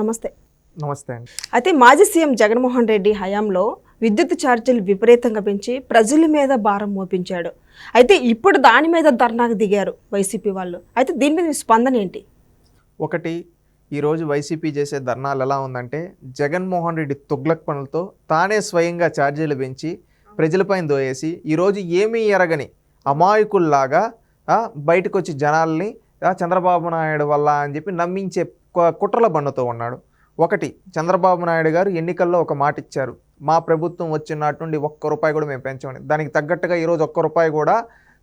నమస్తే. నమస్తే అండి. అయితే మాజీ సీఎం జగన్మోహన్ రెడ్డి హయాంలో విద్యుత్ ఛార్జీలు విపరీతంగా పెంచి ప్రజల మీద భారం మోపించాడు. అయితే ఇప్పుడు దాని మీద ధర్నాకు దిగారు వైసీపీ వాళ్ళు. అయితే దీని మీద మీ స్పందన ఏంటి? ఒకటి ఈరోజు వైసీపీ చేసే ధర్నాలు ఎలా ఉందంటే జగన్మోహన్ రెడ్డి తుగ్లక్ పనులతో తానే స్వయంగా ఛార్జీలు పెంచి ప్రజలపైన దోయేసి ఈరోజు ఏమీ ఎరగని అమాయకుల్లాగా బయటకు వచ్చి జనాల్ని చంద్రబాబు నాయుడు వల్ల అని చెప్పి నమ్మించే కుట్రల బండతో ఉన్నాడు. ఒకటి చంద్రబాబు నాయుడు గారు ఎన్నికల్లో ఒక మాట ఇచ్చారు. మా ప్రభుత్వం వచ్చిన నాటి నుండి ఒక్క రూపాయి కూడా మేము పెంచమని దానికి తగ్గట్టుగా ఈరోజు ఒక్క రూపాయి కూడా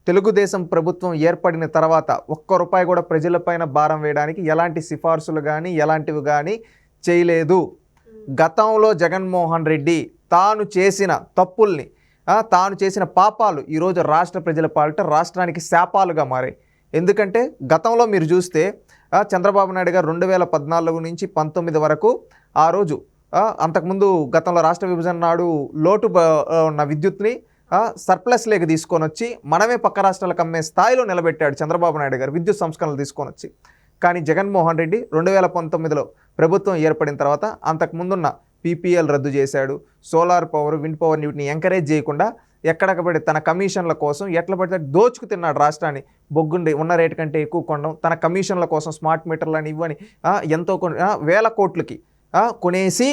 తెలుగుదేశం ప్రభుత్వం ఏర్పడిన తర్వాత ఒక్క రూపాయి కూడా ప్రజలపైన భారం వేయడానికి ఎలాంటి సిఫార్సులు కానీ ఎలాంటివి కానీ చేయలేదు. గతంలో జగన్మోహన్ రెడ్డి తాను చేసిన తప్పుల్ని తాను చేసిన పాపాలు ఈరోజు రాష్ట్ర ప్రజల పాలిట రాష్ట్రానికి శాపాలుగా మారాయి. ఎందుకంటే గతంలో మీరు చూస్తే చంద్రబాబు నాయుడు గారు రెండు వేల పద్నాలుగు నుంచి పంతొమ్మిది వరకు ఆ రోజు అంతకుముందు గతంలో రాష్ట్ర విభజన నాడు లోటు ఉన్న విద్యుత్ని సర్ప్లస్ లేక తీసుకొని వచ్చి మనమే పక్క రాష్ట్రాలకు అమ్మే స్థాయిలో నిలబెట్టాడు చంద్రబాబు నాయుడు గారు విద్యుత్ సంస్కరణలు తీసుకొని వచ్చి. కానీ జగన్మోహన్ రెడ్డి రెండు వేల పంతొమ్మిదిలో ప్రభుత్వం ఏర్పడిన తర్వాత అంతకుముందున్న పీపీఎల్ రద్దు చేశాడు. సోలార్ పవర్ విండ్ పవర్ వీటిని ఎంకరేజ్ చేయకుండా ఎక్కడకబడి తన కమిషన్ల కోసం ఎట్లా పడితే దోచుకు తిన్నాడు రాష్ట్రాన్ని. బొగ్గుండి ఉన్న రేటు కంటే ఎక్కువ కొనడం తన కమిషన్ల కోసం స్మార్ట్ మీటర్లని ఇవ్వని ఎంతో కొన్ని వేల కోట్లకి కొనేసి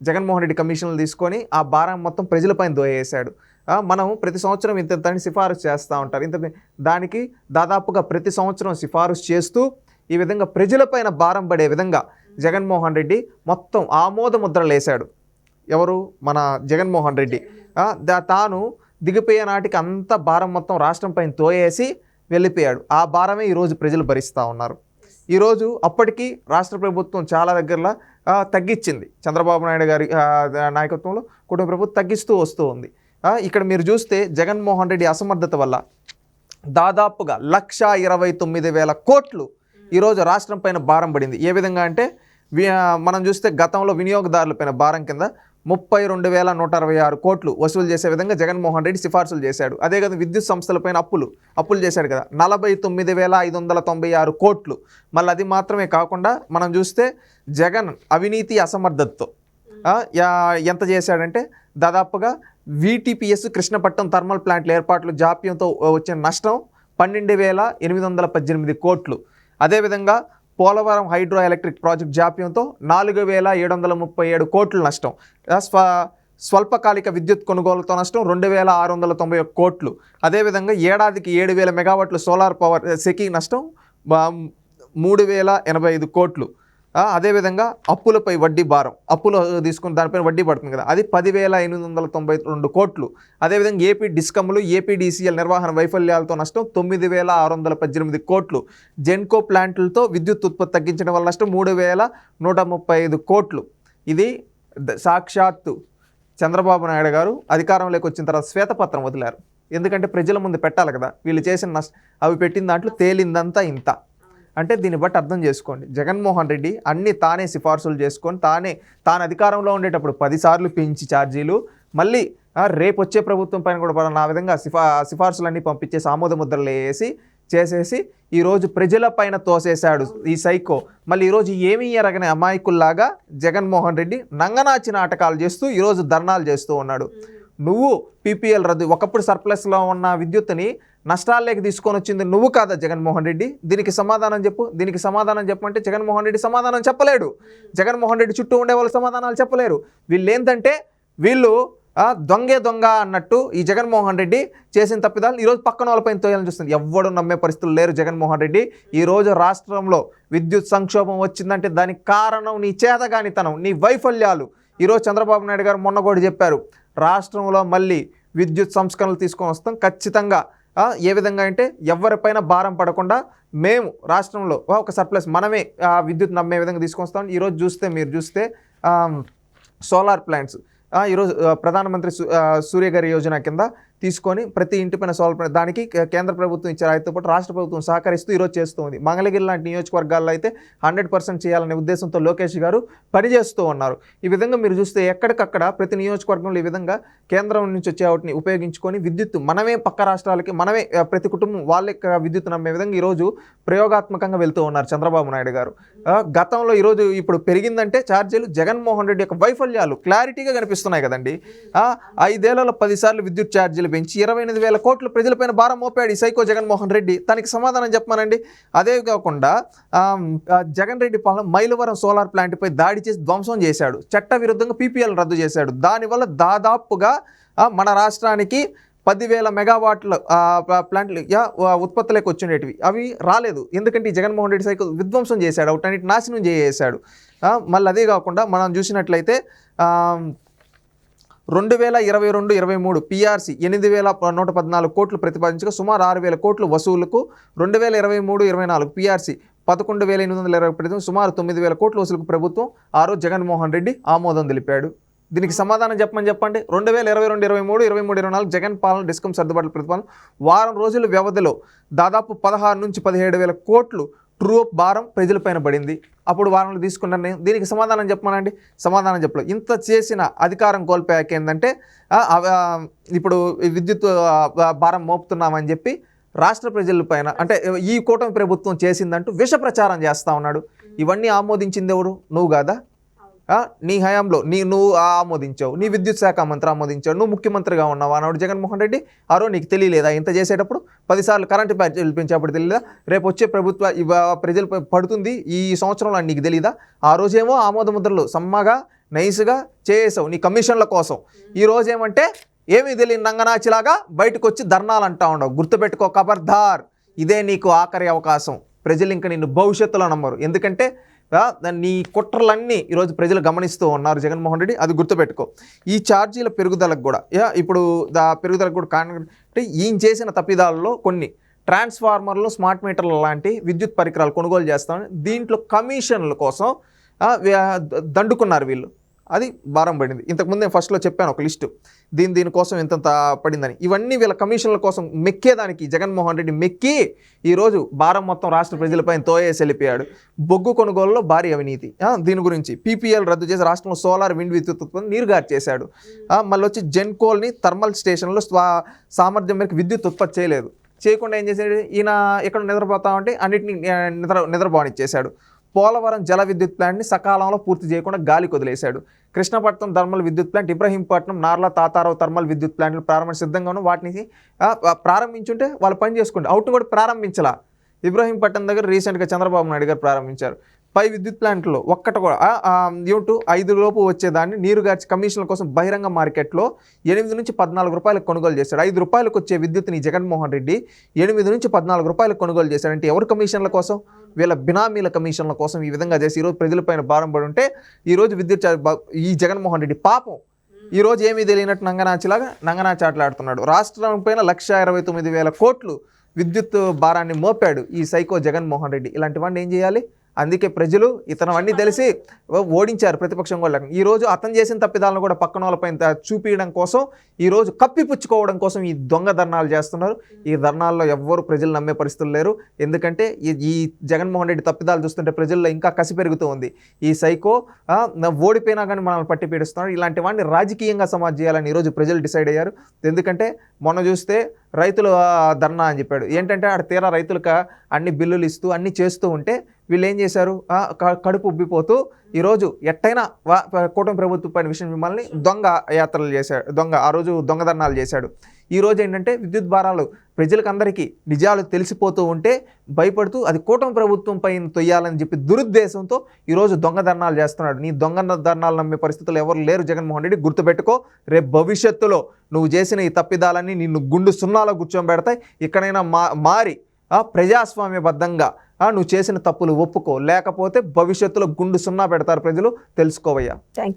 జగన్మోహన్ రెడ్డి కమిషన్లు తీసుకొని ఆ భారం మొత్తం ప్రజలపైన దోయేశాడు మనం ప్రతి సంవత్సరం ఇంత ఇంతని సిఫారసు చేస్తూ ఉంటారు. ఇంత దానికి దాదాపుగా ప్రతి సంవత్సరం సిఫారసు చేస్తూ ఈ విధంగా ప్రజలపైన భారం పడే విధంగా జగన్మోహన్ రెడ్డి మొత్తం ఆమోద ముద్రలు వేశాడు ఎవరు? మన జగన్మోహన్ రెడ్డి. తాను దిగిపోయే నాటికి అంత భారం మొత్తం రాష్ట్రం పైన తోయేసి వెళ్ళిపోయాడు. ఆ భారమే ఈరోజు ప్రజలు భరిస్తూ ఉన్నారు. ఈరోజు అప్పటికి రాష్ట్ర ప్రభుత్వం చాలా దగ్గరలో తగ్గించింది. చంద్రబాబు నాయుడు గారి నాయకత్వంలో కుటుంబ ప్రభుత్వం తగ్గిస్తూ వస్తూ ఉంది. ఇక్కడ మీరు చూస్తే జగన్మోహన్ రెడ్డి అసమర్థత వల్ల దాదాపుగా లక్ష ఇరవై తొమ్మిది వేల కోట్లు ఈరోజు రాష్ట్రం పైన భారం పడింది. ఏ విధంగా అంటే మనం చూస్తే గతంలో వినియోగదారుల పైన భారం కింద ముప్పై రెండు వేల నూట అరవై ఆరు కోట్లు వసూలు చేసే విధంగా జగన్మోహన్ రెడ్డి సిఫార్సులు చేశాడు. అదే కదా విద్యుత్ సంస్థలపైన అప్పులు. అప్పులు చేశాడు కదా. నలభై తొమ్మిది వేల ఐదు వందల తొంభై ఆరు కోట్లు. మళ్ళీ అది మాత్రమే కాకుండా మనం చూస్తే జగన్ అవినీతి అసమర్థతతో ఎంత చేశాడంటే దాదాపుగా వీటీపీఎస్ కృష్ణపట్నం థర్మల్ ప్లాంట్ల ఏర్పాట్లు జాప్యంతో వచ్చిన నష్టం పన్నెండు వేల ఎనిమిది వందల పద్దెనిమిది కోట్లు. అదేవిధంగా పోలవరం హైడ్రో ఎలక్ట్రిక్ ప్రాజెక్ట్ జాప్యంతో నాలుగు వేల ఏడు వందల ముప్పై ఏడు కోట్లు నష్టం. స్వ స్వల్పకాలిక విద్యుత్ కొనుగోలుతో నష్టం రెండు వేల ఆరు వందల తొంభై ఒక్క కోట్లు. అదేవిధంగా ఏడాదికి ఏడు వేల మెగావాట్లు సోలార్ పవర్ సెకి నష్టం మూడు వేల ఎనభై ఐదు కోట్లు. అదేవిధంగా అప్పులపై వడ్డీ భారం. అప్పులు తీసుకున్న దానిపైన వడ్డీ పడుతుంది కదా. అది పదివేల ఎనిమిది వందల తొంభై రెండు కోట్లు. అదేవిధంగా ఏపీ డిస్కమ్లు ఏపీడీసీఎల్ నిర్వహణ వైఫల్యాలతో నష్టం తొమ్మిది వేల ఆరు వందల పద్దెనిమిది కోట్లు. జెన్కో ప్లాంట్లతో విద్యుత్ ఉత్పత్తి తగ్గించడం వల్ల నష్టం మూడు వేల నూట ముప్పై ఐదు కోట్లు. ఇది ద- సాక్షాత్తు చంద్రబాబు నాయుడు గారు అధికారంలోకి వచ్చిన తర్వాత శ్వేతపత్రం వదిలారు. ఎందుకంటే ప్రజల ముందు పెట్టాలి కదా. వీళ్ళు చేసిన నష్ట అవి పెట్టిన దాంట్లో తేలిందంతా ఇంత. అంటే దీన్ని బట్టి అర్థం చేసుకోండి. జగన్మోహన్ రెడ్డి అన్ని తానే సిఫార్సులు చేసుకొని తానే తాను అధికారంలో ఉండేటప్పుడు పదిసార్లు పెంచి ఛార్జీలు మళ్ళీ రేపు వచ్చే ప్రభుత్వం పైన కూడా పలానా ఆ విధంగా సిఫా సిఫార్సులన్నీ పంపించేసి ఆమోద ముద్రలు వేసి చేసేసి ఈరోజు ప్రజల పైన తోసేశాడు ఈ సైకో. మళ్ళీ ఈరోజు ఏమీ ఎరగని అమాయకుల్లాగా జగన్మోహన్ రెడ్డి నంగనాచి నాటకాలు చేస్తూ ఈరోజు ధర్నాలు చేస్తూ ఉన్నాడు. నువ్వు పీపీఎల్ రద్దు ఒకప్పుడు సర్ప్లస్లో ఉన్న విద్యుత్తుని నష్టాల్లోకి తీసుకొని వచ్చింది నువ్వు కాదా జగన్మోహన్ రెడ్డి? దీనికి సమాధానం చెప్పు దీనికి సమాధానం చెప్పమంటే జగన్మోహన్ రెడ్డి సమాధానం చెప్పలేడు. జగన్మోహన్ రెడ్డి చుట్టూ ఉండే వాళ్ళు సమాధానాలు చెప్పలేరు. వీళ్ళు ఏంటంటే వీళ్ళు దొంగే దొంగ అన్నట్టు ఈ జగన్మోహన్ రెడ్డి చేసిన తప్పిదాలు ఈరోజు పక్కన వాళ్ళపైన తోయాలని చూస్తుంది. ఎవ్వడు నమ్మే పరిస్థితులు లేరు జగన్మోహన్ రెడ్డి. ఈరోజు రాష్ట్రంలో విద్యుత్ సంక్షోభం వచ్చిందంటే దానికి కారణం నీ చేతగానితనం నీ వైఫల్యాలు. ఈరోజు చంద్రబాబు నాయుడు గారు మొన్న కూడా చెప్పారు. రాష్ట్రంలో మళ్ళీ విద్యుత్ సంస్కరణలు తీసుకొని వస్తాం. ఖచ్చితంగా ఏ విధంగా అంటే ఎవరిపైన భారం పడకుండా మేము రాష్ట్రంలో ఒక సర్ప్లస్ మనమే ఆ, విద్యుత్ నమ్మే విధంగా తీసుకొస్తాం ఈరోజు చూస్తే మీరు చూస్తే సోలార్ ప్లాంట్స్ ఈరోజు ప్రధానమంత్రి సూర్యగారి యోజన కింద తీసుకొని ప్రతి ఇంటిపైన పైన ప్లాంట్ దానికి కేంద్ర ప్రభుత్వం ఇచ్చే రాయితో పాటు రాష్ట్ర ప్రభుత్వం సహకరిస్తూ ఈరోజు చేస్తుంది. మంగళగిరి లాంటి నియోజకవర్గాల్లో అయితే హండ్రెడ్ పర్సెంట్ చేయాలనే ఉద్దేశంతో లోకేష్ గారు పనిచేస్తూ ఉన్నారు. ఈ విధంగా మీరు చూస్తే ఎక్కడికక్కడ ప్రతి నియోజకవర్గంలో ఈ విధంగా కేంద్రం నుంచి వచ్చే వాటిని ఉపయోగించుకొని విద్యుత్ మనమే పక్క రాష్ట్రాలకి మనమే ప్రతి కుటుంబం వాళ్ళ విద్యుత్ నమ్మే విధంగా ఈరోజు ప్రయోగాత్మకంగా వెళ్తూ ఉన్నారు చంద్రబాబు నాయుడు గారు. ఆ, గతంలో ఈరోజు ఇప్పుడు పెరిగిందంటే ఛార్జీలు జగన్మోహన్ రెడ్డి యొక్క వైఫల్యాలు క్లారిటీగా కనిపిస్తున్నాయి కదండి. ఐదేళ్ళలో పదిసార్లు విద్యుత్ ఛార్జీలు పెంచి ఇరవై ఎనిమిది వేల కోట్ల ప్రజలపైన భారం మోపాడు ఈ సైకో జగన్మోహన్ రెడ్డి. తనకి సమాధానం చెప్పమానండి. అదే కాకుండా జగన్ రెడ్డి పాలన మైలవరం సోలార్ ప్లాంట్పై దాడి చేసి ధ్వంసం చేశాడు. చట్ట విరుద్ధంగా పీపీఎల్ రద్దు చేశాడు. దానివల్ల దాదాపుగా మన రాష్ట్రానికి పదివేల మెగావాట్ల ప్లాంట్లు యా ఉత్పత్తులకు వచ్చినవి అవి రాలేదు. ఎందుకంటే ఈ జగన్మోహన్ రెడ్డి సైకిల్ విధ్వంసం చేశాడు. అవుటన్నిటి నాశనం చేశాడు మళ్ళీ అదే కాకుండా మనం చూసినట్లయితే రెండు వేల ఇరవై రెండు ఇరవై మూడు పీఆర్సీ ఎనిమిది వేల నూట పద్నాలుగు కోట్లు ప్రతిపాదించగా సుమారు ఆరు వేల కోట్లు వసూలుకు రెండు వేల ఇరవై మూడు ఇరవై నాలుగు పీఆర్సీ పదకొండు వేల ఎనిమిది వందల ఇరవై ప్రతి సుమారు తొమ్మిది వేల కోట్ల వసూలుకు ప్రభుత్వం ఆ రోజు జగన్మోహన్ రెడ్డి ఆమోదం తెలిపాడు. దీనికి సమాధానం చెప్పమని చెప్పండి. రెండు వేల ఇరవై రెండు ఇరవై మూడు ఇరవై మూడు ఇరవై నాలుగు జగన్ పాలన డిస్కమ్ సర్దుబాట్ల ప్రతిపాదన వారం రోజుల వ్యవధిలో దాదాపు పదహారు నుంచి పదిహేడు వేల కోట్లు ట్రూ అప్ భారం ప్రజలపైన పడింది. అప్పుడు వారంలో తీసుకున్న నిర్ణయం దీనికి సమాధానం చెప్పమనండి? సమాధానం చెప్పలేదు ఇంత చేసిన అధికారం కోల్పోయాక ఏంటంటే ఇప్పుడు విద్యుత్ భారం మోపుతున్నామని చెప్పి రాష్ట్ర ప్రజలపైన అంటే ఈ కూటమి ప్రభుత్వం చేసిందంటూ విష ప్రచారం చేస్తూ ఉన్నాడు. ఇవన్నీ ఆమోదించింది ఎవరు? నువ్వు కాదా? నీ హయాంలో నీ నువ్వు ఆమోదించావు నీ విద్యుత్ శాఖ మంత్రి ఆమోదించావు నువ్వు ముఖ్యమంత్రిగా ఉన్నావు? అన్నాడు జగన్మోహన్ రెడ్డి. ఆరో నీకు తెలియలేదా? ఇంత చేసేటప్పుడు పదిసార్లు కరెంటు ఛార్జీలు పెంచేప్పుడు తెలియదా రేపు వచ్చే ప్రభుత్వ ప్రజలు పడుతుంది. ఈ సంవత్సరంలో నీకు తెలియదా ఆ రోజేమో ఆమోద ముద్రలు సమ్మగా నైస్గా చేసావు నీ కమిషన్ల కోసం. ఈ రోజు ఏమంటే ఏమీ తెలియని నంగనాచిలాగా బయటకు వచ్చి ధర్నాలు అంటా ఉండవు. గుర్తుపెట్టుకో కబర్దార్. ఇదే నీకు ఆఖరి అవకాశం. ప్రజలు ఇంకా నిన్ను భవిష్యత్తులో నమ్మరు. ఎందుకంటే నీ కుట్రలన్నీ ఈరోజు ప్రజలు గమనిస్తూ ఉన్నారు జగన్మోహన్ రెడ్డి. అది గుర్తుపెట్టుకో. ఈ ఛార్జీల పెరుగుదలకు కూడా యా ఇప్పుడు దా పెరుగుదలకు కూడా కారణం అంటే ఈయన చేసిన తప్పిదాలలో కొన్ని ట్రాన్స్ఫార్మర్లు స్మార్ట్ మీటర్లు లాంటి విద్యుత్ పరికరాలు కొనుగోలు చేస్తామని దీంట్లో కమిషన్ల కోసం దండుకున్నారు వీళ్ళు. అది భారం పడింది. ఇంతకుముందు నేను ఫస్ట్లో చెప్పాను ఒక లిస్టు. దీని దీనికోసం ఇంతంత పడిందని. ఇవన్నీ వీళ్ళ కమిషన్ల కోసం మెక్కేదానికి జగన్మోహన్ రెడ్డి మెక్కి ఈరోజు భారం మొత్తం రాష్ట్ర ప్రజలపైన తోయేసి వెళ్ళిపోయాడు. బొగ్గు కొనుగోలులో భారీ అవినీతి. దీని గురించి పీపీఎల్ రద్దు చేసి రాష్ట్రంలో సోలార్ విండ్ విద్యుత్ ఉత్పత్తి నీరుగారు చేశాడు. మళ్ళీ వచ్చి జెన్కోల్ని థర్మల్ స్టేషన్లో స్వా సామర్థ్యం మేరకు విద్యుత్ ఉత్పత్తి చేయలేదు. చేయకుండా ఏం చేశాడు? ఈయన ఇక్కడ నిద్రపోతామంటే అన్నిటిని నిద్ర నిద్రపోనిచ్చేశాడు. పోలవరం జల విద్యుత్ ప్లాంట్ని సకాలంలో పూర్తి చేయకుండా గాలి వదిలేశాడు కృష్ణపట్నం థర్మల్ విద్యుత్ ప్లాంట్ ఇబ్రహీంపట్నం నార్ల తాతారావు థర్మల్ విద్యుత్ ప్లాంట్లు ప్రారంభ సిద్ధంగా ఉన్న వాటిని ప్రారంభించుంటే వాళ్ళు పని చేసుకుంటే అవుట్ కూడా ప్రారంభించాల. ఇబ్రహీంపట్నం దగ్గర రీసెంట్గా చంద్రబాబు నాయుడు గారు ప్రారంభించారు. పై విద్యుత్ ప్లాంట్లో ఒక్కటి కూడా ఏమిటూ? ఐదు లోపు వచ్చేదాన్ని. నీరు గార్చి కమిషన్ల కోసం బహిరంగ మార్కెట్లో ఎనిమిది నుంచి పద్నాలుగు రూపాయలకు కొనుగోలు చేశాడు. ఐదు రూపాయలకు వచ్చే విద్యుత్ని జగన్మోహన్ రెడ్డి ఎనిమిది నుంచి పద్నాలుగు రూపాయలకు కొనుగోలు చేశాడు. అంటే ఎవరు కమిషన్ల కోసం? వీళ్ళ బినామీల కమిషన్ల కోసం ఈ విధంగా చేసి ఈరోజు ప్రజలపైన భారం పడి ఉంటే ఈరోజు విద్యుత్ ఈ జగన్మోహన్ రెడ్డి పాపం. ఈ రోజు ఏమీ తెలియనట్టు నంగనాచిలాగా నంగనాచి ఆటలాడుతున్నాడు రాష్ట్రం పైన లక్ష ఇరవై తొమ్మిది వేల కోట్లు విద్యుత్ భారాన్ని మోపాడు ఈ సైకో జగన్మోహన్ రెడ్డి. ఇలాంటివన్నీ ఏం చేయాలి? అందుకే ప్రజలు ఇతనవన్నీ తెలిసి ఓడించారు ప్రతిపక్షం కూడా ఈ రోజు అతను చేసిన తప్పిదాలను కూడా పక్కన వాళ్ళపైన త- చూపించడం కోసం ఈ రోజు కప్పిపుచ్చుకోవడం కోసం ఈ దొంగ ధర్నాలు చేస్తున్నారు. ఈ ధర్నాల్లో ఎవ్వరు ప్రజలు నమ్మే పరిస్థితులు లేరు. ఎందుకంటే ఈ ఈ జగన్మోహన్ రెడ్డి తప్పిదాలు చూస్తుంటే ప్రజల్లో ఇంకా కసి పెరుగుతూ ఉంది. ఈ సైకో ఓడిపోయినా కానీ మనల్ని పట్టి పీడిస్తున్నాడు ఇలాంటి వాడిని రాజకీయంగా సమాజ్ చేయాలని ఈరోజు ప్రజలు డిసైడ్ అయ్యారు. ఎందుకంటే మొన్న చూస్తే రైతులు ధర్నా అని చెప్పాడు. ఏంటంటే ఆడ తీరా రైతులకు అన్ని బిల్లులు ఇస్తూ అన్ని చేస్తూ ఉంటే వీళ్ళు ఏం చేశారు కడుపు ఉబ్బిపోతూ ఈరోజు ఎట్టయినా వా- కూటమి ప్రభుత్వం పైన విషయం మిమ్మల్ని దొంగ యాత్రలు చేశాడు. దొంగ ఆ రోజు దొంగధర్నాలు చేశాడు. ఈరోజు ఏంటంటే విద్యుత్ భారాలు ప్రజలకందరికీ నిజాలు తెలిసిపోతూ ఉంటే భయపడుతూ అది కూటమి ప్రభుత్వం పైన తొయ్యాలని చెప్పి దురుద్దేశంతో ఈరోజు దొంగ ధర్నాలు చేస్తున్నాడు. నీ దొంగ ధర్నాలు నమ్మే పరిస్థితులు ఎవరు లేరు జగన్మోహన్ రెడ్డి. గుర్తుపెట్టుకో రేపు భవిష్యత్తులో నువ్వు చేసిన ఈ తప్పిదాలన్నీ నిన్ను గుండు సున్నాలో కూర్చోబెడతాయి. ఇక్కడైనా మా మారి ప్రజాస్వామ్యబద్ధంగా నువ్వు చేసిన తప్పులు ఒప్పుకో. లేకపోతే భవిష్యత్తులో గుండు సున్నా పెడతారు ప్రజలు. తెలుసుకోవయ్యా. Thank you